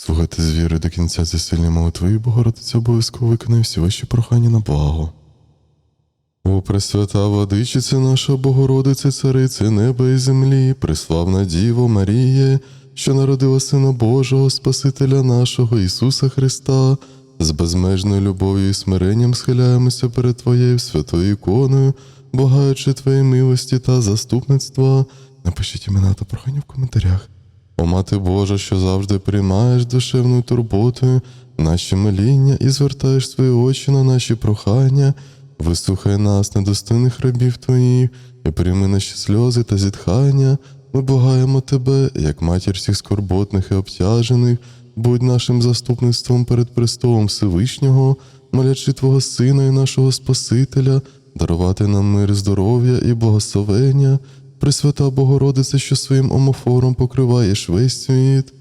Слухайте з віри до кінця ці сильні молитви, Богородиця обов'язково виконає всі ваші прохання на благо. О, Пресвята Владичице наша Богородице, Царице неба і землі, преславна Діво Маріє, що народила Сина Божого, Спасителя нашого Ісуса Христа, з безмежною любов'ю і смиренням схиляємося перед Твоєю святою іконою, благаючи Твоєї милості та заступництва. Напишіть імена та прохання в коментарях. О Мати Божа, що завжди приймаєш душевною турботою наші моління і звертаєш свої очі на наші прохання, вислухай нас, недостойних рабів Твоїх, і прийми наші сльози та зітхання. Ми благаємо Тебе, як матір всіх скорботних і обтяжених, будь нашим заступництвом перед престолом Всевишнього, молячи Твого Сина і нашого Спасителя, дарувати нам мир, здоров'я і благословення. Пресвята Богородице, що своїм омофором покриваєш весь світ.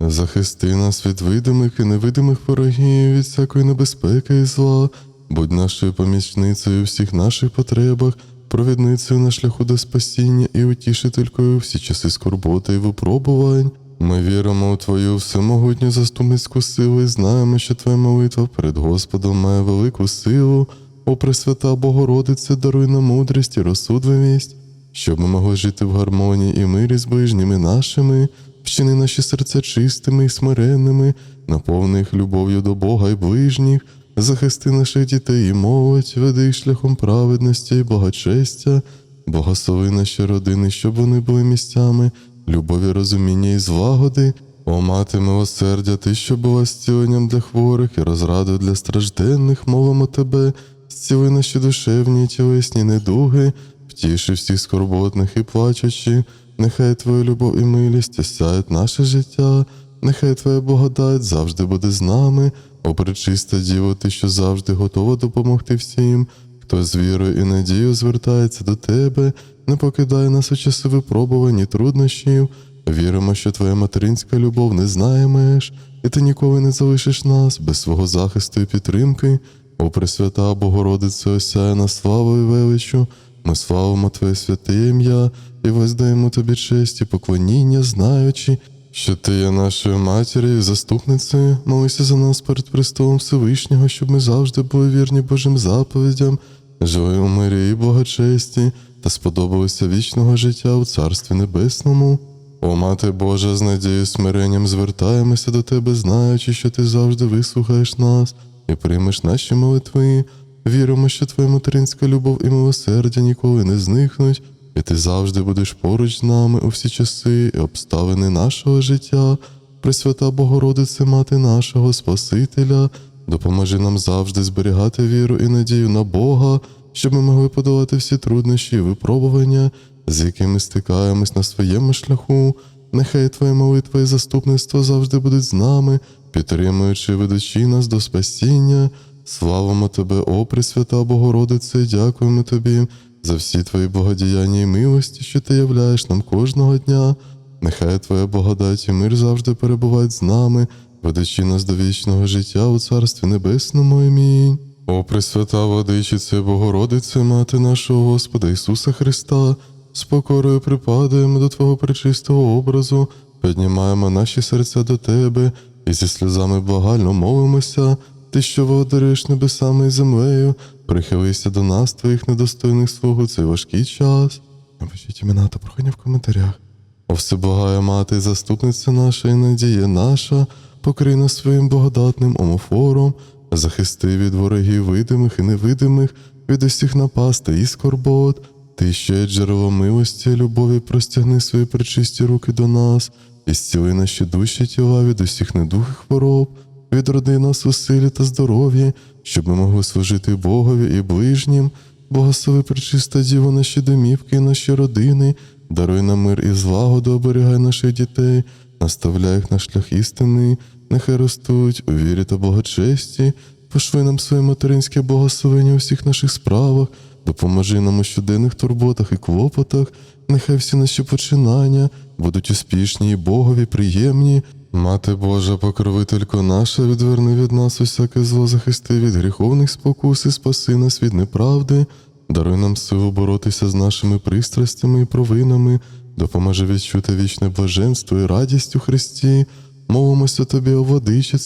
Захисти нас від видимих і невидимих ворогів, від всякої небезпеки і зла, будь нашою помічницею у всіх наших потребах, провідницею на шляху до спасіння і утішителькою всі часи скорботи і випробувань. Ми віримо у Твою всемогутню заступницьку силу і знаємо, що Твоя молитва перед Господом має велику силу. О Пресвята Богородице, даруй нам мудрість і розсудливість, щоб ми могли жити в гармонії і мирі з ближніми нашими, вчини наші серця чистими і смиренними, наповни їх любов'ю до Бога і ближніх, захисти наших дітей і молодь, веди їх шляхом праведності і благочестя, благослови наші родини, щоб вони були місцями любові, розуміння і злагоди. О мати милосердя, ти, що була зціленням для хворих і розрадою для стражденних, мовимо тебе, зціли наші душевні і тілесні недуги, втіши всіх скорботних і плачучи, нехай Твоя любов і милість осяють наше життя, нехай Твоя благодать завжди буде з нами, о пречиста Діво, ти, що завжди готова допомогти всім, хто з вірою і надією звертається до Тебе, не покидай нас у часи випробувань і труднощів. Віримо, що Твоя материнська любов не знає меж, і ти ніколи не залишиш нас без свого захисту і підтримки. О Пресвята Богородице, осяє нас славою і величу, ми славимо Твоє святе ім'я і воздаємо Тобі честь і поклоніння, знаючи, що Ти є нашою матір'ю і заступницею, молися за нас перед престолом Всевишнього, щоб ми завжди були вірні Божим заповідям, жили у мирі і благочесті та сподобалися вічного життя у Царстві Небесному. О, Мати Божа, з надією смиренням звертаємося до Тебе, знаючи, що Ти завжди вислухаєш нас і приймеш наші молитви. Віримо, що Твоя материнська любов і милосердя ніколи не зникнуть, і Ти завжди будеш поруч з нами у всі часи і обставини нашого життя. Пресвята Богородице, Мати нашого Спасителя, допоможи нам завжди зберігати віру і надію на Бога, щоб ми могли подолати всі труднощі і випробування, з якими стикаємось на своєму шляху. Нехай Твоя молитва і заступництво завжди будуть з нами, підтримуючи ведучи нас до спасіння. Славимо Тебе, о Пресвята Богородице, дякуємо Тобі за всі Твої благодіяння і милості, що Ти являєш нам кожного дня. Нехай Твоя благодать і мир завжди перебувають з нами, ведучи нас до вічного життя у Царстві Небесному. Амінь. О Пресвята Владичице, Богородице, Мати нашого Господа Ісуса Христа, з покорою припадаємо до Твого пречистого образу, піднімаємо наші серця до Тебе і зі сльозами благально молимося. Ти, що володариш небесами і землею, прихилися до нас, твоїх недостойних у цей важкий час. Напишіть імена та прохання в коментарях. О всеблагая мати, заступниця наша і надія наша, покрий нас своїм благодатним омофором, захисти від ворогів видимих і невидимих, від усіх напастей і скорбот. Ти є джерело милості любові, простягни свої причисті руки до нас, і зціли наші душі тіла від усіх недух і хвороб, відроди нас у силі та здоров'ї, щоб ми могли служити Богові і ближнім. Благослови пречиста Діво наші домівки і наші родини, даруй нам мир і злагоду, оберігай наших дітей, наставляй їх на шлях істини, нехай ростуть у вірі та благочесті, пошли нам своє материнське благословення у всіх наших справах, допоможи нам у щоденних турботах і клопотах, нехай всі наші починання будуть успішні і Богові приємні. Мати Божа, покровителько наша, відверни від нас усяке зло, захисти від гріховних спокус і спаси нас від неправди, даруй нам силу боротися з нашими пристрастями і провинами, допоможи відчути вічне блаженство і радість у Христі. Молимося тобі, о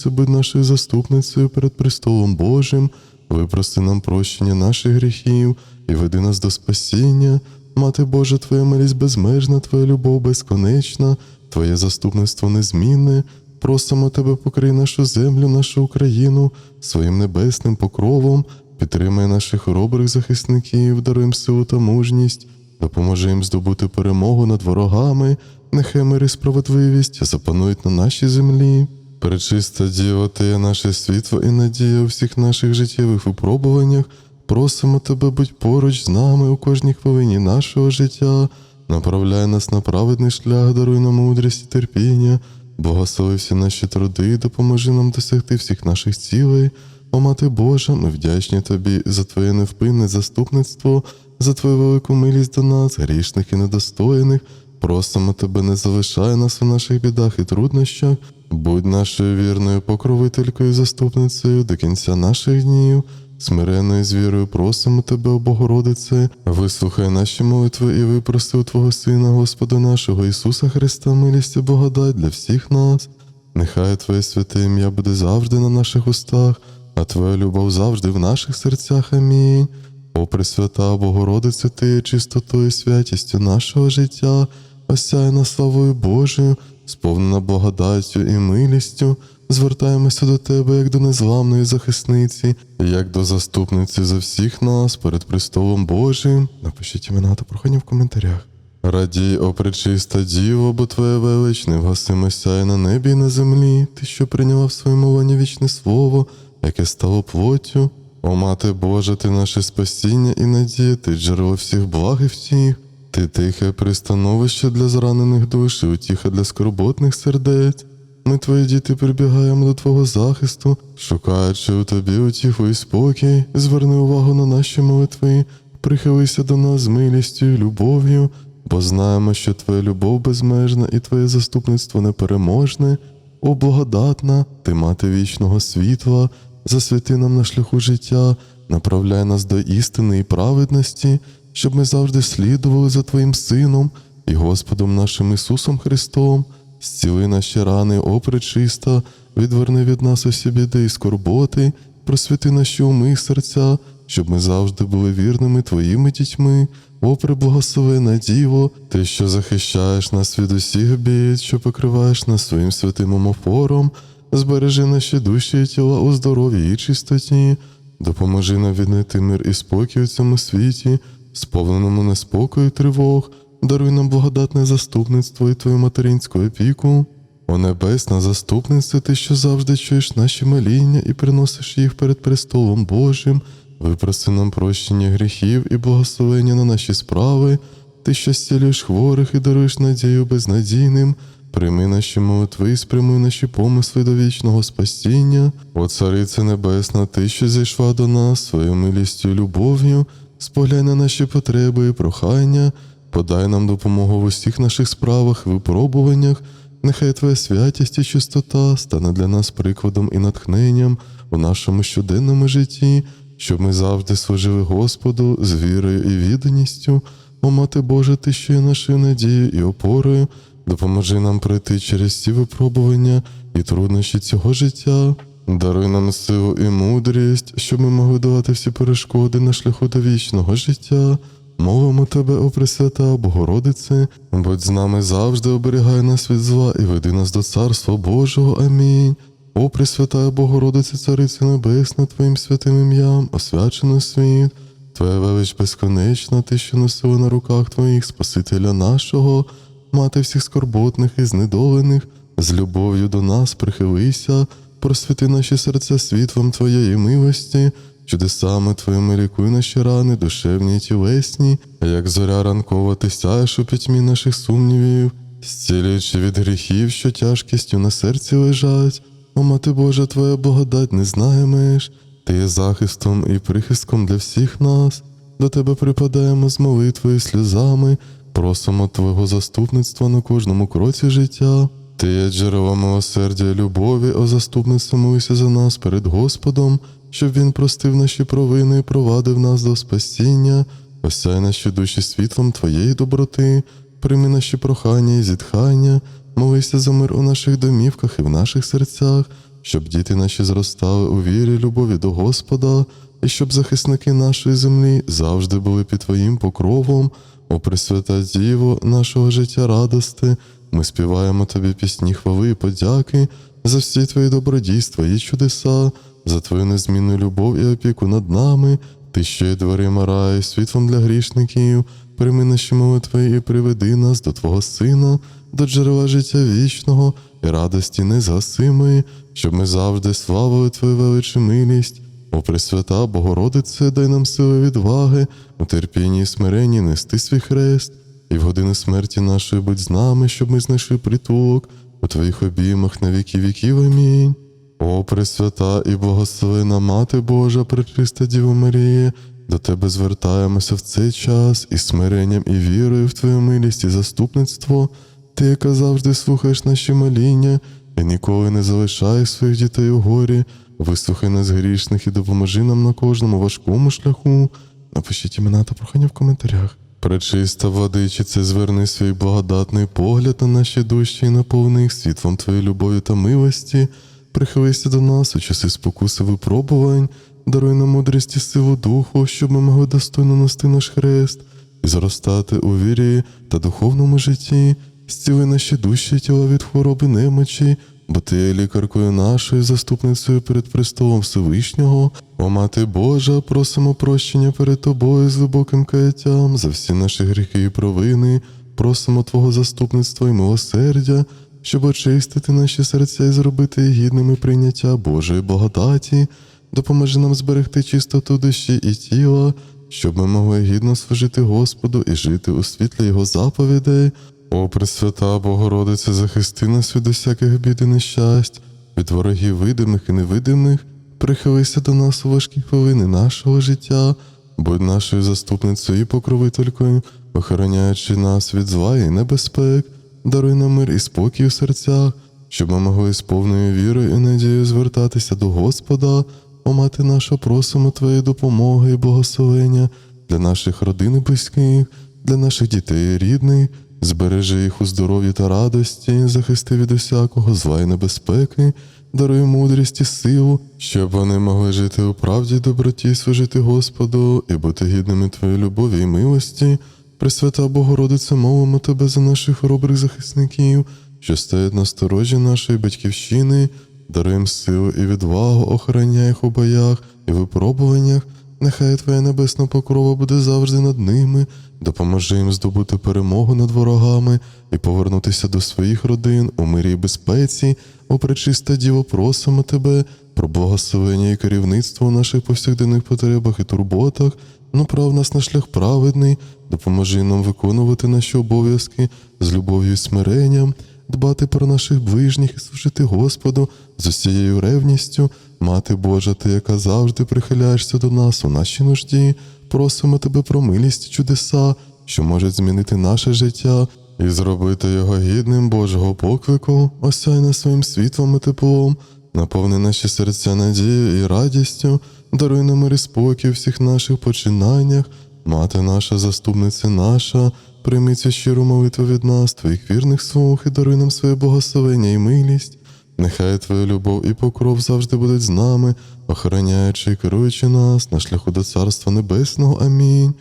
будь нашою заступницею перед престолом Божим, випрости нам прощення наших гріхів і веди нас до спасіння. Мати Божа, Твоя милість безмежна, Твоя любов безконечна, Твоє заступництво незмінне. Просимо Тебе, покрий нашу землю, нашу Україну своїм небесним покровом, підтримай наших хоробрих захисників, даруй силу та мужність, допоможи їм здобути перемогу над ворогами, нехай мир і справедливість запанують на нашій землі. Пречиста Діва, Ти наше світло і надія у всіх наших життєвих випробуваннях. Просимо Тебе, будь поруч з нами у кожній хвилині нашого життя, направляй нас на праведний шлях, даруй нам мудрість і терпіння, благослови всі наші труди, допоможи нам досягти всіх наших цілей. О Мати Божа, ми вдячні Тобі за Твоє невпинне заступництво, за Твою велику милість до нас, грішних і недостойних. Просимо Тебе, не залишай нас у наших бідах і труднощах, будь нашою вірною покровителькою і заступницею до кінця наших днів. Смиренною з вірою просимо Тебе, Богородице, вислухай наші молитви і випроси у Твого Сина, Господа нашого Ісуса Христа, милість і благодать для всіх нас. Нехай Твоє святе ім'я буде завжди на наших устах, а Твоя любов завжди в наших серцях. Амінь. О Пресвята Богородице, Ти є чистотою і святістю нашого життя, осяяна славою Божою, сповнена благодаттю і милістю, звертаємося до Тебе як до незламної захисниці, як до заступниці за всіх нас перед престолом Божим. Напишіть імена та прохання в коментарях. Радій, о пречиста Діво, бо Твоя велич невгасима сяє на небі і на землі, Ти, що прийняла в своєму лоні вічне слово, яке стало плоттю. О Мати Божа, ти наше спасіння і надія, ти джерело всіх благ і всіх. Ти тихе пристановище для зранених душ і утіха для скорботних сердець. Ми, твої діти, прибігаємо до Твого захисту, шукаючи у тобі утіху і спокій, зверни увагу на наші молитви, прихилися до нас з милістю і любов'ю, бо знаємо, що Твоя любов безмежна і Твоє заступництво непереможне, о благодатна, ти мати вічного світла, засвяти нам на шляху життя, направляй нас до істини і праведності, щоб ми завжди слідували за Твоїм Сином і Господом нашим Ісусом Христом. Зціли наші рани, о пречиста, відверни від нас усі біди і скорботи, просвіти наші уми і серця, щоб ми завжди були вірними Твоїми дітьми, о преблагословена Діво, Ти, що захищаєш нас від усіх бід, що покриваєш нас своїм святим омофором, збережи наші душі і тіла у здоров'ї і чистоті, допоможи нам віднайти мир і спокій у цьому світі, сповненому неспокою тривог. Даруй нам благодатне заступництво і твою материнську опіку. О небесна заступниця, ти, що завжди чуєш наші моління і приносиш їх перед престолом Божим, випроси нам прощення гріхів і благословення на наші справи, ти, що зцілюєш хворих і даруєш надію безнадійним, прийми наші молитви і спрямуй наші помисли до вічного спасіння. О Царице Небесна, ти, що зійшла до нас своєю милістю і любов'ю, споглянь на наші потреби і прохання. Подай нам допомогу в усіх наших справах, випробуваннях, нехай Твоя святість і чистота стане для нас прикладом і натхненням у нашому щоденному житті, щоб ми завжди служили Господу з вірою і відданістю. О Мати Божа, Ти, що є нашою надією і опорою, допоможи нам пройти через ці випробування і труднощі цього життя. Даруй нам силу і мудрість, щоб ми могли долати всі перешкоди на шляху до вічного життя. Молимо тебе, о Пресвята Богородице, будь з нами завжди оберігай нас від зла і веди нас до Царства Божого. Амінь. О Пресвята Богородице, Цариця Небесна, Твоїм святим ім'ям, освячено світ, Твоя велич безконечна, ти, що носила на руках Твоїх Спасителя нашого, мати всіх скорботних і знедолених, з любов'ю до нас прихилися, просвіти наші серця світлом Твоєї милості. Чудесами твоїми лікуй наші рани, душевні й тілесні, як зоря ранкова ти сяєш у пітьмі наших сумнівів, зцілюючи від гріхів, що тяжкістю на серці лежать. О, мати Божа, твоя благодать не знає меж, ти є захистом і прихистком для всіх нас. До тебе припадаємо з молитвою сльозами, просимо Твого заступництва на кожному кроці життя. Ти є джерело милосердя і любові, о заступництво молися за нас перед Господом, щоб Він простив наші провини і провадив нас до спасіння, осяй наші душі світлом Твоєї доброти, прийми наші прохання і зітхання, молися за мир у наших домівках і в наших серцях, щоб діти наші зростали у вірі, любові до Господа, і щоб захисники нашої землі завжди були під Твоїм покровом. О Пресвята Діво, нашого життя радости, ми співаємо Тобі пісні хвали і подяки за всі Твої добродійства і чудеса, за Твою незмінну любов і опіку над нами, Ти, що є дверима раю, світлом для грішників, прийми наші молитви і приведи нас до Твого Сина, до джерела життя вічного і радості незгасимої, щоб ми завжди славили Твою величу милість. О Пресвята Богородице, дай нам сили відваги, у терпінні і смиренні нести свій хрест, і в годину смерті нашої будь з нами, щоб ми знайшли притулок у Твоїх обіймах на віки віків. Амінь. О Пресвята і благословена Мати Божа, пречиста Діво Марія, до Тебе звертаємося в цей час із смиренням і вірою в Твою милість і заступництво, Ти, яка завжди слухаєш наші моління і ніколи не залишаєш своїх дітей у горі. Вислухай нас грішних і допоможи нам на кожному важкому шляху. Напишіть імена та прохання в коментарях. Пречиста владичице, зверни свій благодатний погляд на наші душі і наповни їх світлом Твоєї любові та милості. Прихилися до нас у часи спокуси випробувань, даруй нам мудрість і силу духу, щоб ми могли достойно нести наш хрест і зростати у вірі та духовному житті, зціли наші душі тіла від хвороби немочі, бо ти є лікаркою нашою, заступницею перед престолом Всевишнього. О Мати Божа, просимо прощення перед тобою з глибоким каяттям за всі наші гріхи і провини, просимо Твого заступництва і милосердя, щоб очистити наші серця і зробити гідними прийняття Божої благодаті, допоможи нам зберегти чистоту душі і тіла, щоб ми могли гідно служити Господу і жити у світлі Його заповідей. О, Пресвята Богородице, захисти нас від усяких бід і нещасть, від ворогів видимих і невидимих, прихилися до нас у важкі хвилини нашого життя, будь нашою заступницею і покровителькою, охороняючи нас від зла і небезпек, даруй нам мир і спокій у серцях, щоб ми могли з повною вірою і надією звертатися до Господа, о мати наша, просимо Твоєї допомоги і благословення для наших родин і близьких, для наших дітей і рідних. Збережи їх у здоров'ї та радості, захисти від усякого зла і небезпеки, даруй мудрість і силу, щоб вони могли жити у правді, доброті, служити Господу і бути гідними Твоєї любові і милості. Пресвята Богородице, молимо Тебе за наших хоробрих захисників, що стоять на сторожі нашої батьківщини, даруй їм силу і відвагу, охороняй їх у боях і випробуваннях. Нехай Твоя небесна покрова буде завжди над ними, допоможи їм здобути перемогу над ворогами і повернутися до своїх родин у мирі і безпеці. О, пречиста Діво, просимо Тебе про благословення і керівництво у наших повсякденних потребах і турботах, направ нас на шлях праведний, допоможи нам виконувати наші обов'язки з любов'ю і смиренням, дбати про наших ближніх і служити Господу з усією ревністю. Мати Божа, ти, яка завжди прихиляєшся до нас у нашій нужді, просимо тебе про милість і чудеса, що можуть змінити наше життя і зробити його гідним Божого поклику, осяй нас своїм світлом і теплом, наповни наші серця надією і радістю, даруй нам мир і спокій у всіх наших починаннях, мати наша, заступниця наша, прийми цю щиру молитву від нас, твоїх вірних слуг, і даруй нам своє благословення і милість. Нехай Твоя любов і покров завжди будуть з нами, охороняючи і керуючи нас на шляху до Царства Небесного. Амінь.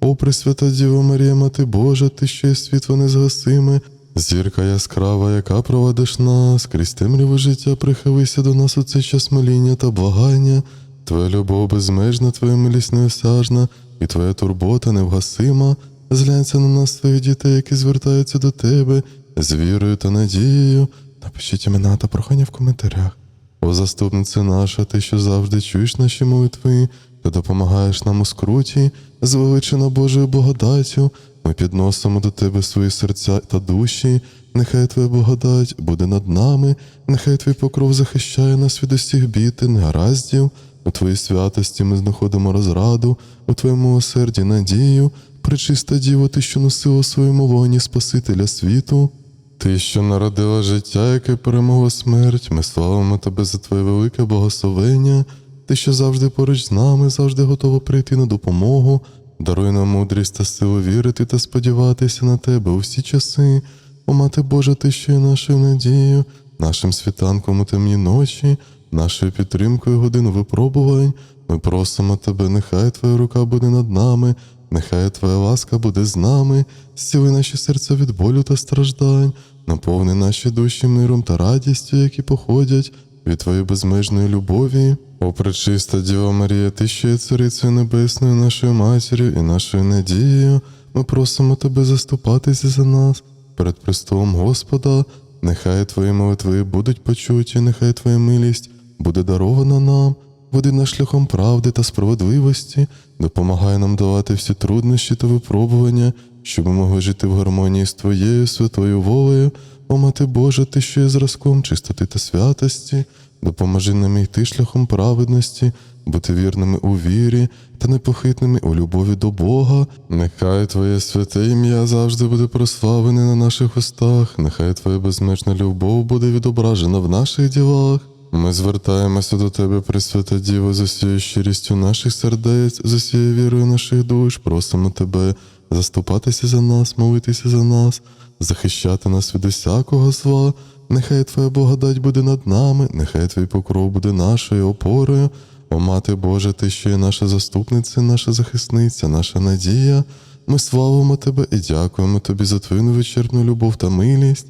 О, Пресвята Діво Марія, Мати Божа, ти що є світло незгасиме, зірка яскрава, яка проводиш нас, крізь темряве життя, прихилися до нас у цей час моління та благання. Твоя любов безмежна, Твоя милість неосяжна, і Твоя турбота невгасима. Зглянься на нас, твоїх дітей, які звертаються до Тебе з вірою та надією. Напишіть імена та прохання в коментарях. О, заступниця наша, ти, що завжди чуєш наші молитви та допомагаєш нам у скруті, звеличена Божою благодаттю, ми підносимо до Тебе свої серця та душі. Нехай Твоя благодать буде над нами, нехай Твій покров захищає нас від усіх бід і негараздів. У Твоїй святості ми знаходимо розраду, у Твоєму милосерді надію, пречиста Діво, ти, що носила своєму лоні Спасителя світу. Ти, що народила життя, яке перемогло смерть, ми славимо тебе за твоє велике благословення, ти, що завжди поруч з нами, завжди готова прийти на допомогу, даруй нам мудрість та силу вірити та сподіватися на тебе у всі часи. О мати Божа, ти що є нашою надією, нашим світанком у темні ночі, нашою підтримкою годину випробувань. Ми просимо тебе, нехай твоя рука буде над нами, нехай твоя ласка буде з нами, зціли наші серця від болю та страждань, наповни наші душі миром та радістю, які походять від твоєї безмежної любові. О, пречиста Діва Марія, ти що є царицею небесною, нашою матір'ю і нашою надією. Ми просимо тебе заступатися за нас перед престолом Господа. Нехай твої молитви будуть почуті, нехай твоя милість буде дарована нам, води нас шляхом правди та справедливості, допомагай нам давати всі труднощі та випробування, щоб ми могли жити в гармонії з твоєю святою волею. О, мати Божа, ти що є зразком чистоти та святості, допоможи нам йти шляхом праведності, бути вірними у вірі та непохитними у любові до Бога. Нехай Твоє святе ім'я завжди буде прославлене на наших устах, нехай Твоя безмежна любов буде відображена в наших ділах. Ми звертаємося до Тебе, Пресвята Діво, з усією щирістю наших сердець, з усією вірою наших душ, просимо Тебе заступатися за нас, молитися за нас, захищати нас від усякого зла. Нехай Твоя благодать буде над нами, нехай Твій покров буде нашою опорою. О, Мати Божа, Ти що є наша заступниця, наша захисниця, наша надія. Ми славимо Тебе і дякуємо Тобі за Твою невичерпну любов та милість.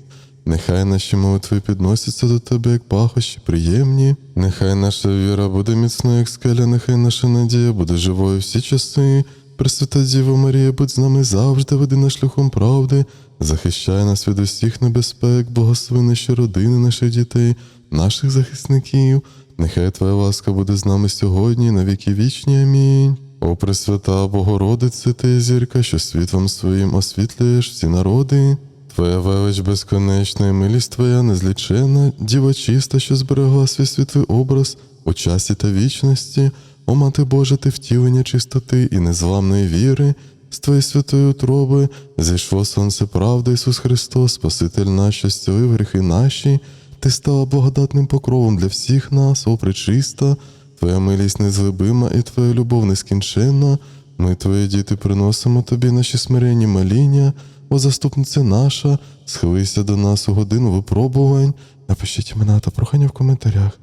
Нехай наші молитви підносяться до Тебе, як пахощі, приємні. Нехай наша віра буде міцною, як скеля, нехай наша надія буде живою всі часи. Пресвята Діва Марія, будь з нами завжди, веди нас шляхом правди, захищай нас від усіх небезпек, благослови наші родини, наших дітей, наших захисників. Нехай Твоя ласка буде з нами сьогодні, на віки вічні. Амінь. О, Пресвята Богородице, ти зірка, що світлом своїм освітлюєш всі народи. Твоя велич безконечна і милість Твоя незлічена, діва чиста, що зберегла свій світлий образ у часі та вічності. О, Мати Божа, ти втілення чистоти і незламної віри, з Твоєї святої утроби зійшло сонце правди, Ісус Христос, Спаситель наш, що зцілив гріхи наші, ти стала благодатним покровом для всіх нас, о пречиста, Твоя милість незглибима і Твоя любов нескінченна. Ми, Твої діти, приносимо Тобі наші смиренні моління, о заступниця наша, схилися до нас у годину випробувань. Напишіть імена та прохання в коментарях.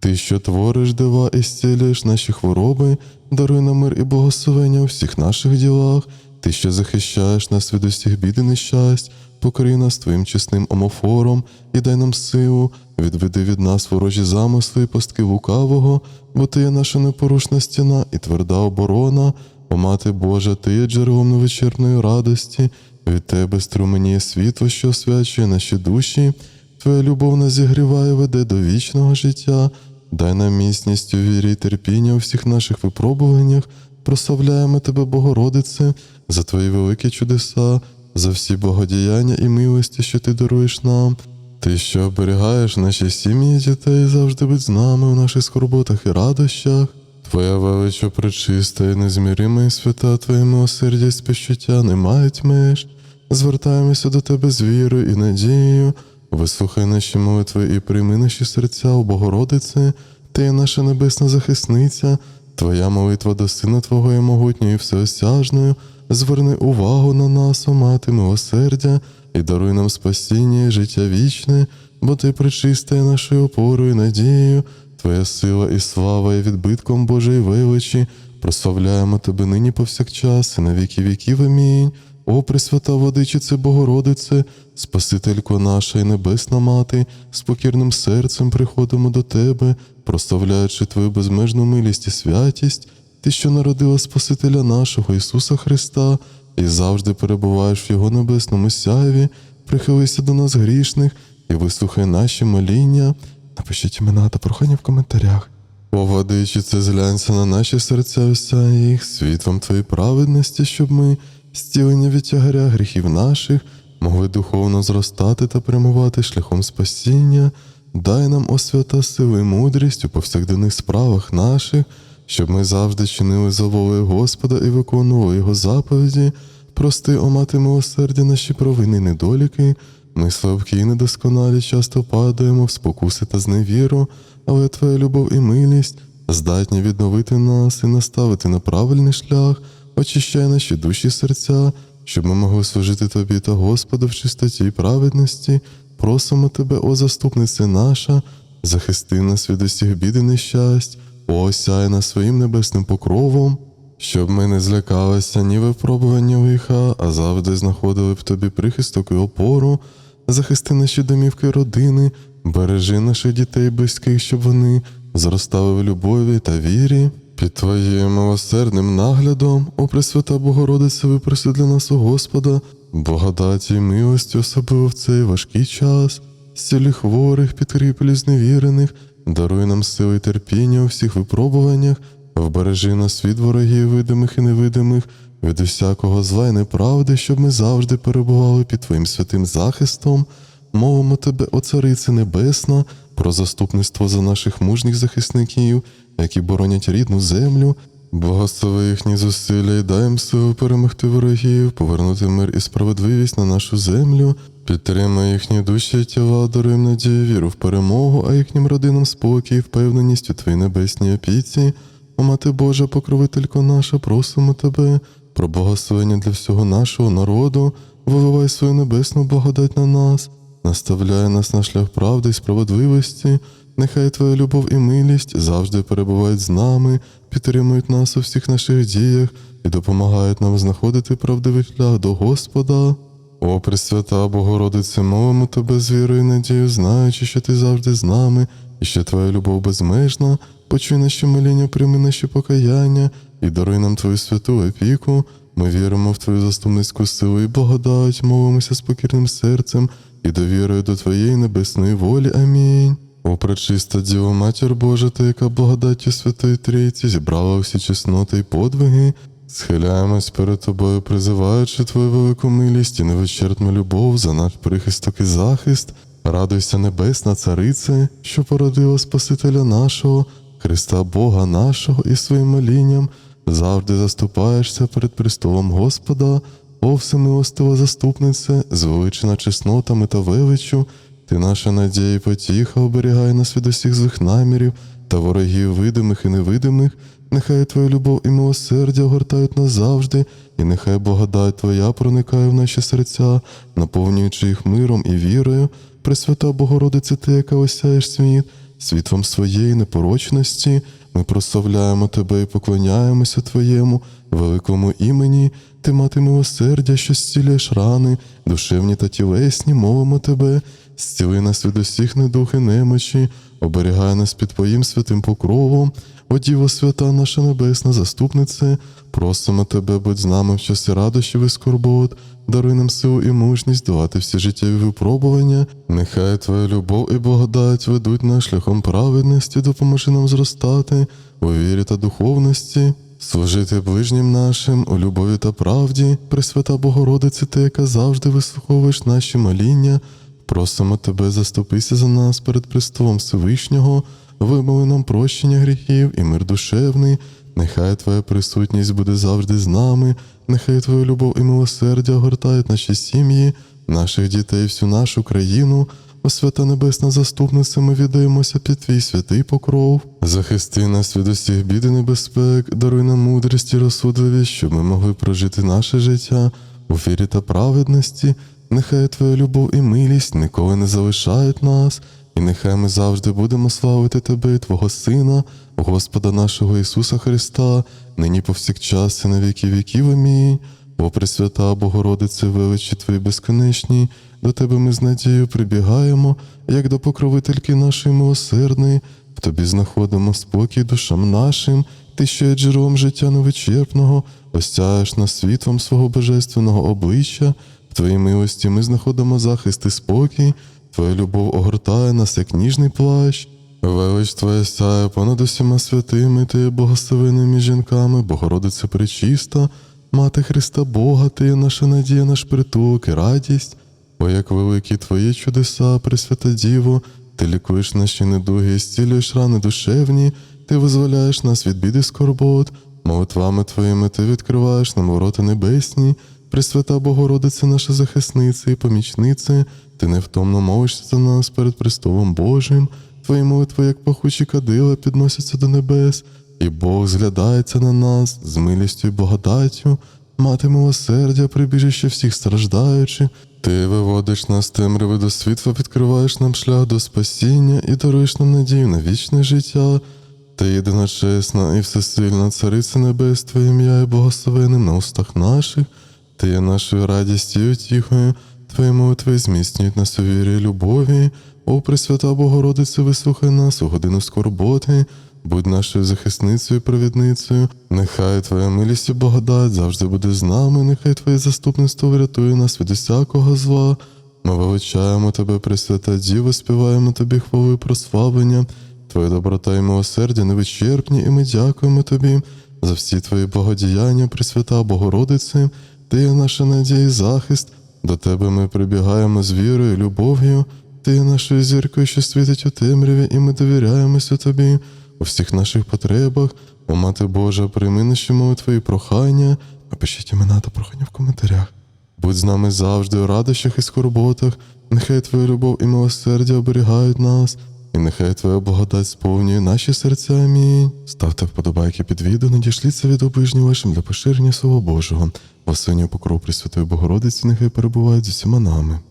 Ти, що твориш дива і зцілюєш наші хвороби, даруй нам мир і благословення у всіх наших ділах, ти, що захищаєш нас від усіх бід і нещасть, покорі нас твоїм чесним омофором і дай нам силу, відведи від нас ворожі замисли і пастки лукавого, бо ти є наша непорушна стіна і тверда оборона. О, Мати Божа, ти є джерелом невичерпної радості, від тебе струменіє світло, що освячує наші душі. Твоя любов нас зігріває, веде до вічного життя. Дай нам міцність у вірі і терпіння у всіх наших випробуваннях. Прославляємо Тебе, Богородице, за Твої великі чудеса, за всі благодіяння і милості, що Ти даруєш нам. Ти, що оберігаєш наші сім'ї дітей, завжди будь з нами у наших скорботах і радощах. Твоя величо пречиста і незмірима і свята, Твоє милосердя і співчуття не мають меж. Звертаємося до Тебе з вірою і надією. Вислухай наші молитви і прийми наші серця, о Богородице, Ти є наша небесна захисниця, Твоя молитва до Сина Твого є могутньою і всеосяжною. Зверни увагу на нас, о мати милосердя, і даруй нам спасіння і життя вічне, бо Ти причиста є нашою опорою і надією, Твоя сила і слава є відбитком Божої величі. Прославляємо Тебе нині повсякчас і на віки віків. Амінь. О, Пресвята Водичице Богородице, Спасителько наша і Небесна Мати, з покірним серцем приходимо до Тебе, прославляючи Твою безмежну милість і святість, Ти, що народила Спасителя нашого Ісуса Христа, і завжди перебуваєш в Його небесному сяйві, прихилися до нас грішних і вислухай наші моління. Напишіть імена та прохання в коментарях. О, владичице, зглянься на наші серця, уся їх, світлом Твоєї праведності, щоб ми, зцілені від тягаря гріхів наших, могли духовно зростати та прямувати шляхом спасіння. Дай нам, о свята, сили і мудрість у повсякденних справах наших, щоб ми завжди чинили за волею Господа і виконували Його заповіді. Прости, о мати милосердя, наші провини недоліки. Ми слабкі і недосконалі часто падаємо в спокуси та зневіру, але Твоя любов і милість здатні відновити нас і наставити на правильний шлях, очищай наші душі серця, щоб ми могли служити тобі та Господу в чистоті і праведності. Просимо тебе, о заступнице наша, захисти нас від усіх бід і нещасть, осяй нас своїм небесним покровом, щоб ми не злякалися ні випробування лиха, а завжди знаходили в тобі прихисток і опору, захисти наші домівки і родини, бережи наших дітей близьких, щоб вони зростали в любові та вірі. Під Твоїм милосердним наглядом, о Пресвята Богородице, випроси для нас у Господа, благодаті й милості, особливо в цей важкий час, зцілі хворих, підкріплі зневірених, даруй нам сили й терпіння у всіх випробуваннях, вбережи нас від ворогів видимих і невидимих, від усякого зла й неправди, щоб ми завжди перебували під Твоїм святим захистом. Мовимо тебе, о Царице Небесна, про заступництво за наших мужніх захисників, які боронять рідну землю. Благослови їхні зусилля і дай їм силу перемогти ворогів, повернути мир і справедливість на нашу землю, підтримай їхні душі і тіла, даруй надію, віру в перемогу, а їхнім родинам спокій і впевненість у твоїй небесній опіці. Мати Божа, покровителько наша, просимо тебе про благословення для всього нашого народу, виливай свою небесну благодать на нас, наставляй нас на шлях правди і справедливості. Нехай Твоя любов і милість завжди перебувають з нами, підтримують нас у всіх наших діях і допомагають нам знаходити правдивий шлях до Господа. О, Пресвята Богородице, мовимо тебе з вірою і надією, знаючи, що ти завжди з нами, і що твоя любов безмежна, почуй наші моління, прийми наші покаяння і даруй нам твою святу опіку. Ми віримо в твою заступницьку силу і благодать, мовимося з покірним серцем і довірою до твоєї небесної волі. Амінь. О, пречиста Діво, Матір Божа, ти, яка благодаттю Святої Трійці зібрала усі чесноти й подвиги, схиляємось перед тобою, призиваючи твою велику милість і невичерпну любов за наш прихисток і захист. Радуйся, Небесна Царице, що породила Спасителя нашого, Христа Бога нашого і своїм молінням завжди заступаєшся перед престолом Господа, о всемилостива заступнице, звеличена чеснотами та величчю, ти наша надія і потіха, оберігай нас від усіх злих намірів та ворогів видимих і невидимих. Нехай Твоя любов і милосердя огортають нас завжди, і нехай благодать Твоя проникає в наші серця, наповнюючи їх миром і вірою. Пресвята Богородице, Ти, яка осяєш світ, світлом своєї непорочності, ми прославляємо Тебе і поклоняємося Твоєму великому імені, Ти мати милосердя, що зціляєш рани, душевні та тілесні, мовимо Тебе, зціли нас від усіх недух і немочі, оберігай нас під Твоїм святим покровом. О Діво свята, наша небесна заступнице, просимо Тебе, будь з нами в часи радощів і скорбот, даруй нам силу і мужність долати всі життєві випробування. Нехай Твоя любов і благодать ведуть нас шляхом праведності, допоможи нам зростати у вірі та духовності. Служити ближнім нашим у любові та правді, Пресвята Богородице, Ти, яка завжди вислуховуєш наші моління, просимо Тебе, заступися за нас перед престолом Всевишнього, вимоли нам прощення гріхів і мир душевний. Нехай Твоя присутність буде завжди з нами, нехай Твоя любов і милосердя огортають наші сім'ї, наших дітей, всю нашу країну. О свята Небесна заступниця, ми віддаємося під Твій святий покров. Захисти нас від усіх бід і небезпек, даруй нам мудрість і розсудливість, щоб ми могли прожити наше життя у вірі та праведності. Нехай Твоя любов і милість ніколи не залишають нас, і нехай ми завжди будемо славити Тебе Твого Сина, Господа нашого Ісуса Христа, нині повсякчас і на віки віків. Амінь. О Пресвята Богородице, величі Твої безконечні, до Тебе ми з надією прибігаємо, як до покровительки нашої милосердної, в Тобі знаходимо спокій душам нашим, Ти, що є джерелом життя невичерпного, осяєш нас світлом свого божественного обличчя, в Твоїй милості ми знаходимо захист і спокій, Твоя любов огортає нас, як ніжний плащ. Велич Твоя сяє понад усіма святими, Ти є благословеними жінками, Богородиця пречиста, Мати Христа Бога, Ти є наша надія, наш притулок і радість. О, як великі Твої чудеса, Пресвята Діво, Ти лікуєш наші недуги зцілюєш рани душевні, Ти визволяєш нас від біди скорбот, молитвами Твоїми Ти відкриваєш нам ворота небесні, Пресвята Богородиця, наша захисниця і помічниця, Ти невтомно молишся за нас перед престолом Божим, Твої молитви, як пахучі кадила, підносяться до небес, і Бог зглядається на нас з милістю і благодаттю. мати милосердя, прибіжище всіх страждаючих. Ти виводиш нас темряви до світла, відкриваєш нам шлях до спасіння і даруєш нам надію на вічне життя. Ти єдина чесна і всесильна цариця небес, Твоє ім'я і благословенним на устах наших. Ти є нашою радістю і утіхою, Твої молитви зміцнюють нас у вірі любові. О, Пресвята Богородице, вислухай нас у годину скорботи, будь нашою захисницею і провідницею. Нехай Твоя милість і благодать завжди буде з нами, нехай Твоє заступництво врятує нас від усякого зла. Ми величаємо Тебе, Пресвята Діво, співаємо Тобі хвали прославлення. Твоя доброта і милосердя невичерпні, і ми дякуємо Тобі за всі Твої благодіяння, Пресвята Богородице, Ти наша надія і захист. До Тебе ми прибігаємо з вірою любов'ю. Ти нашою зіркою, що світить у темряві, і ми довіряємося Тобі у всіх наших потребах. О, Мати Божа, прийми наші молитви і прохання. Напишіть імена та прохання в коментарях. Будь з нами завжди у радощах і скорботах, нехай Твоя любов і милосердя оберігають нас, і нехай Твоя благодать сповнює наші серця. Амінь. Ставте вподобайки під відео, надішліться від обижні вашим для поширення Слова Божого. Восиня покров Пресвятої Богородиці, нехай перебувають з усіма нами.